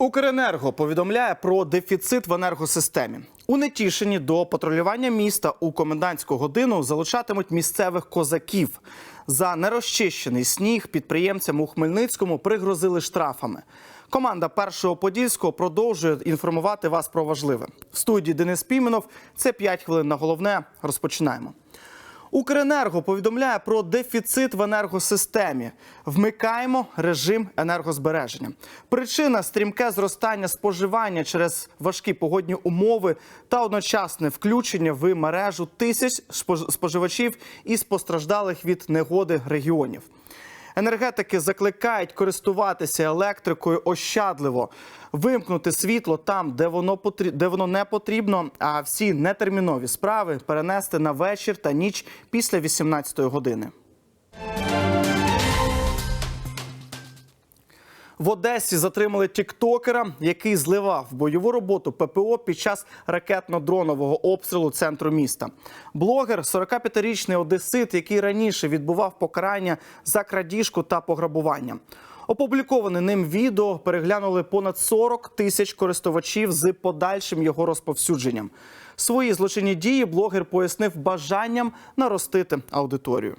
Укренерго повідомляє про дефіцит в енергосистемі. У Нетішині до патрулювання міста у комендантську годину залучатимуть місцевих козаків. За нерозчищений сніг підприємцям у Хмельницькому пригрозили штрафами. Команда першого подільського продовжує інформувати вас про важливе. В студії Денис Піменов. Це 5 хвилин на головне. Розпочинаємо. Укренерго повідомляє про дефіцит в енергосистемі. Вмикаємо режим енергозбереження. Причина стрімке зростання споживання через важкі погодні умови та одночасне включення в мережу тисяч спож- споживачів із постраждалих від негоди регіонів. Енергетики закликають користуватися електрикою ощадливо, вимкнути світло там, де воно потрібно, де воно не потрібно. А всі нетермінові справи перенести на вечір та ніч після 18 години. В Одесі затримали тіктокера, який зливав бойову роботу ППО під час ракетно-дронового обстрілу центру міста. Блогер, 45-річний одесит, який раніше відбував покарання за крадіжку та пограбування. Опубліковане ним відео переглянули понад 40 тисяч користувачів з подальшим його розповсюдженням. Свої злочинні дії блогер пояснив бажанням наростити аудиторію.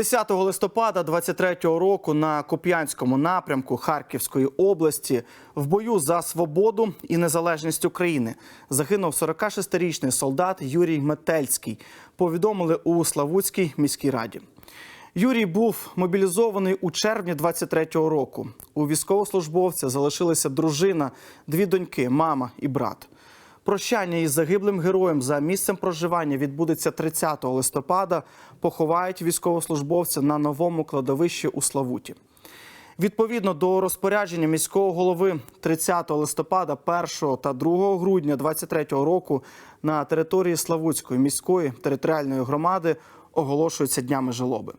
10 листопада 23-го року на Куп'янському напрямку Харківської області в бою за свободу і незалежність України загинув 46-річний солдат Юрій Метельський. Повідомили у Славутській міській раді. Юрій був мобілізований у червні 23-го року. У військовослужбовця залишилися дружина, дві доньки, мама і брат. Прощання із загиблим героєм за місцем проживання відбудеться 30 листопада. Поховають військовослужбовця на новому кладовищі у Славуті. Відповідно до розпорядження міського голови 30 листопада, 1 та 2 грудня 23 року на території Славутської міської територіальної громади оголошуються днями жалоби.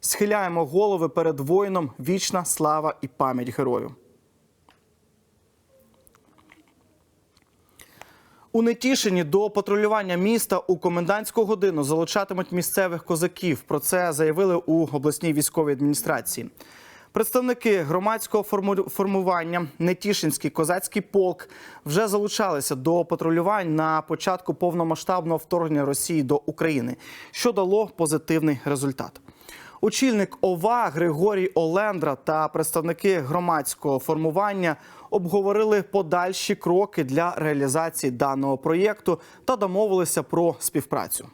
Схиляємо голови перед воїном вічна слава і пам'ять герою. У Нетішині до патрулювання міста у комендантську годину залучатимуть місцевих козаків. Про це заявили у обласній військовій адміністрації. Представники громадського формування Нетішинський козацький полк вже залучалися до патрулювань на початку повномасштабного вторгнення Росії до України, що дало позитивний результат. Очільник ОВА Григорій Олендра та представники громадського формування обговорили подальші кроки для реалізації даного проєкту та домовилися про співпрацю.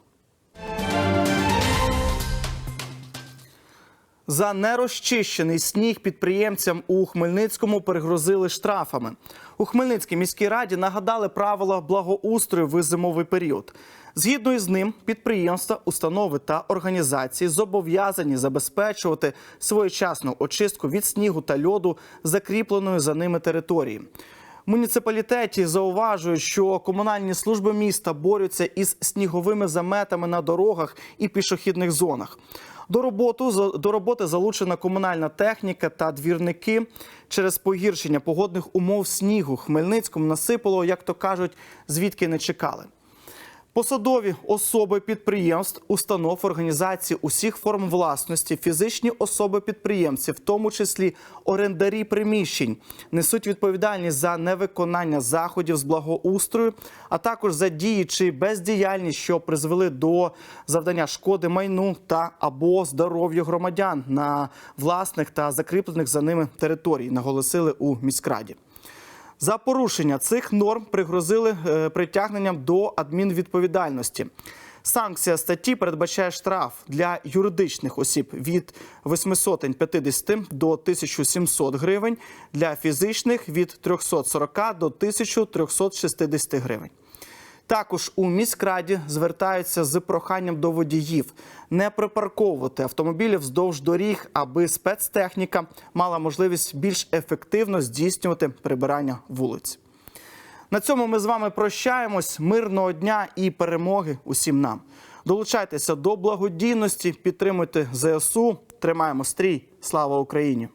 За нерозчищений сніг підприємцям у Хмельницькому перегрозили штрафами. У Хмельницькій міській раді нагадали правила благоустрою в зимовий період. Згідно із ним, підприємства, установи та організації зобов'язані забезпечувати своєчасну очистку від снігу та льоду закріпленої за ними території. Муніципалітеті зауважують, що комунальні служби міста борються із сніговими заметами на дорогах і пішохідних зонах. До роботи, до роботи залучена комунальна техніка та двірники. Через погіршення погодних умов снігу Хмельницькому насипало, як то кажуть, звідки не чекали. Посадові особи підприємств, установ, організацій усіх форм власності, фізичні особи підприємців, в тому числі орендарі приміщень, несуть відповідальність за невиконання заходів з благоустрою, а також за дії чи бездіяльність, що призвели до завдання шкоди майну та або здоров'ю громадян на власних та закріплених за ними територій, наголосили у міськраді. За порушення цих норм пригрозили е, притягненням до адмінвідповідальності. Санкція статті передбачає штраф для юридичних осіб від 850 до 1700 гривень, для фізичних від 340 до 1360 гривень. Також у міськраді звертаються з проханням до водіїв не припарковувати автомобілі вздовж доріг, аби спецтехніка мала можливість більш ефективно здійснювати прибирання вулиць. На цьому ми з вами прощаємось. Мирного дня і перемоги усім нам. Долучайтеся до благодійності, підтримуйте ЗСУ. Тримаємо стрій. Слава Україні!